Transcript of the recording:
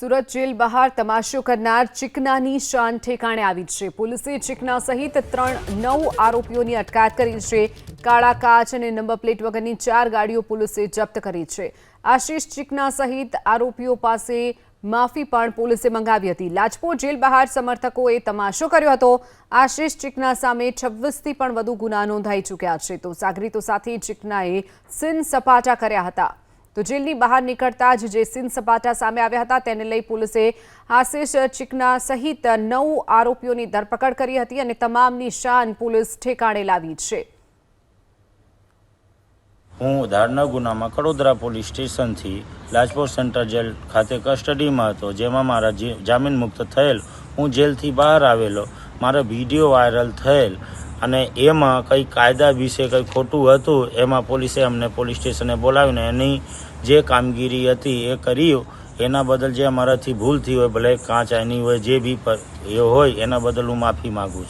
Surat jail બહાર તમાશો કરનાર ચિકનાની શાન ઠેકાણે આવી છે. પોલીસે ચિકના સહિત ત્રણ નવ આરોપીઓની અટકાયત કરી છે. કાળા કાચ અને નંબર પ્લેટ વગરની ચાર ગાડીઓ પોલીસે જપ્ત કરી છે. આશિષ ચિકના સહિત આરોપીઓ પાસે માફી પણ પોલીસે મંગાવી હતી. લાજપોર જેલ બહાર સમર્થકોએ તમાશો કર્યો હતો. આશિષ ચિકના સામે છવ્વીસથી પણ વધુ ગુના નોંધાઈ ચૂક્યા છે. તો સાગરીતો સાથે ચિકનાએ સિન સપાટા કર્યા હતા. તો જેલની બહાર નીકળતા જ જે સિંધ સપાટા સામે આવ્યા હતા, તેને લઈ પોલીસે આશિષ ચિકના સહિત નવ આરોપીઓની ધરપકડ કરી હતી અને તમામની શાન પોલીસ ઠેકાણે લાવી છે. હું ધારના ગુનામાં કડોદરા પોલીસ સ્ટેશનથી લાજપોર સેન્ટ્રલ જેલ ખાતે કસ્ટડીમાં હતો, જેમાં મારા જામીન મુક્ત થયેલ, હું જેલથી બહાર આવેલો, મારો વીડિયો વાયરલ થયેલ અને એમાં કંઈ કાયદા વિશે કંઈ ખોટું હતું, એમાં પોલીસે અમને પોલીસ સ્ટેશને બોલાવીને એની જે કામગીરી હતી એ કરી. એના બદલ જે અમારાથી ભૂલ થઈ હોય, ભલે કાંચ આની હોય, જે બી પર- એ હોય, એના બદલ હું માફી માગું છું.